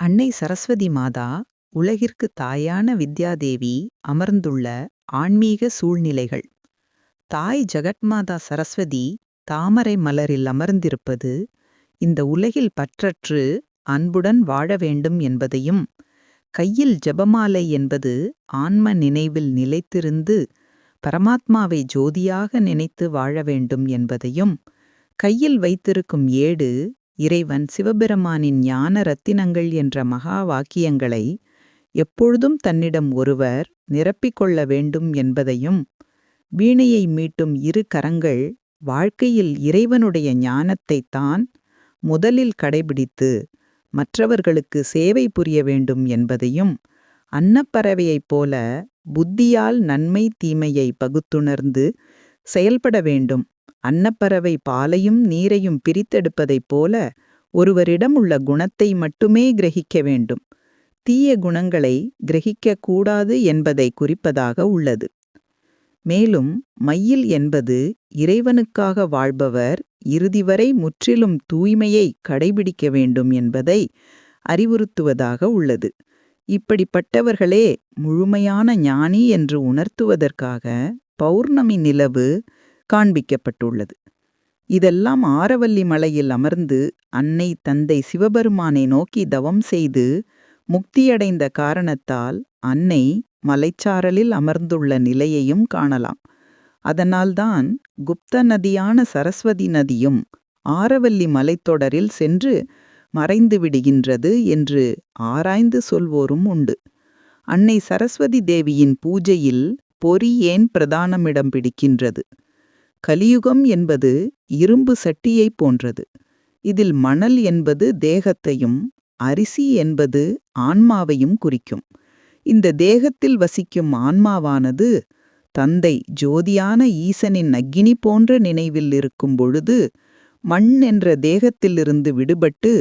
அன்னை சரஸ்வதி மாதா உலகிற்கு தாயான வித்யாதேவி அமர்ந்துள்ள ஆன்மீக சூழ்நிலைகள். தாய் ஜெகத்மாதா சரஸ்வதி தாமரை மலரில் அமர்ந்திருப்பது இந்த உலகில் பற்றற்று அன்புடன் வாழ வேண்டும் என்பதையும் கையில் ஜபமாலை என்பது ஆன்ம நினைவில் நிலைத்திருந்து பரமாத்மாவை ஜோதியாக நினைத்து வாழ வேண்டும் என்பதையும் கையில் வைத்திருக்கும் ஏடு இறைவன் சிவபெருமானின் ஞான ரத்தினங்கள் என்ற மகா வாக்கியங்களை எப்பொழுதும் தன்னிடம் ஒருவர் நிரப்பிக்கொள்ள வேண்டும் என்பதையும் வீணையை மீட்டும் இரு கரங்கள் வாழ்க்கையில் இறைவனுடைய ஞானத்தைத் தான் முதலில் கடைபிடித்து மற்றவர்களுக்கு சேவை புரிய வேண்டும் என்பதையும் அன்னப்பறவையைப் போல புத்தியால் நன்மை தீமையை பகுத்துணர்ந்து செயல்பட வேண்டும் அன்னப்பறவை பாலையும் நீரையும் பிரித்தெடுப்பதைப் போல ஒருவரிடம் உள்ள குணத்தை மட்டுமே கிரகிக்க வேண்டும். தீய குணங்களை கிரகிக்கக்கூடாது என்பதை குறிப்பதாக உள்ளது. மேலும் மையில் என்பது இறைவனுக்காக வாழ்பவர் இறுதிவரை முற்றிலும் தூய்மையை கடைபிடிக்க வேண்டும் என்பதை அறிவுறுத்துவதாக உள்ளது. இப்படிப்பட்டவர்களே முழுமையான ஞானி என்று உணர்த்துவதற்காக பௌர்ணமி நிலவு காண்பிக்கப்பட்டுள்ளது. இதெல்லாம் ஆரவல்லி மலையில் அமர்ந்து அன்னை தந்தை சிவபெருமானை நோக்கி தவம் செய்து முக்தியடைந்த காரணத்தால் அன்னை மலைச்சாரலில் அமர்ந்துள்ள நிலையையும் காணலாம். அதனால்தான் குப்த நதியான சரஸ்வதி நதியும் ஆரவல்லி மலைத்தொடரில் சென்று மறைந்து விடுகின்றது என்று ஆராய்ந்து சொல்வோரும் உண்டு. அன்னை சரஸ்வதி தேவியின் பூஜையில் பொறி ஏன் பிரதானமிடம் பிடிக்கின்றது? கலியுகம் என்பது இரும்பு சட்டியைப் போன்றது. இதில் மணல் என்பது தேகத்தையும் அரிசி என்பது ஆன்மாவையும் குறிக்கும். இந்த தேகத்தில் வசிக்கும் ஆன்மாவானது தந்தை ஜோதியான ஈசனின் அக்கினி போன்ற நினைவில் இருக்கும் பொழுது மண் என்ற தேகத்திலிருந்து விடுபட்டு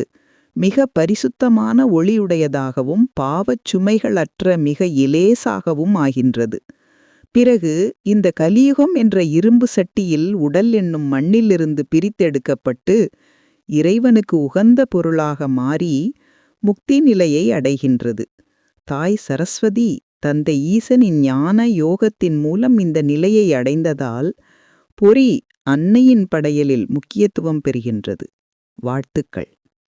மிக பரிசுத்தமான ஒளியுடையதாகவும் பாவச் சுமைகளற்ற மிக இலேசாகவும் ஆகின்றது. பிறகு இந்த கலியுகம் என்ற இரும்பு சட்டியில் உடல் என்னும் மண்ணிலிருந்து பிரித்தெடுக்கப்பட்டு இறைவனுக்கு உகந்த பொருளாக மாறி முக்தி நிலையை அடைகின்றது. தாய் சரஸ்வதி தந்தை ஈசனின் ஞான யோகத்தின் மூலம் இந்த நிலையை அடைந்ததால் பொறி அன்னையின் படையலில் முக்கியத்துவம் பெறுகின்றது. வாழ்த்துக்கள்.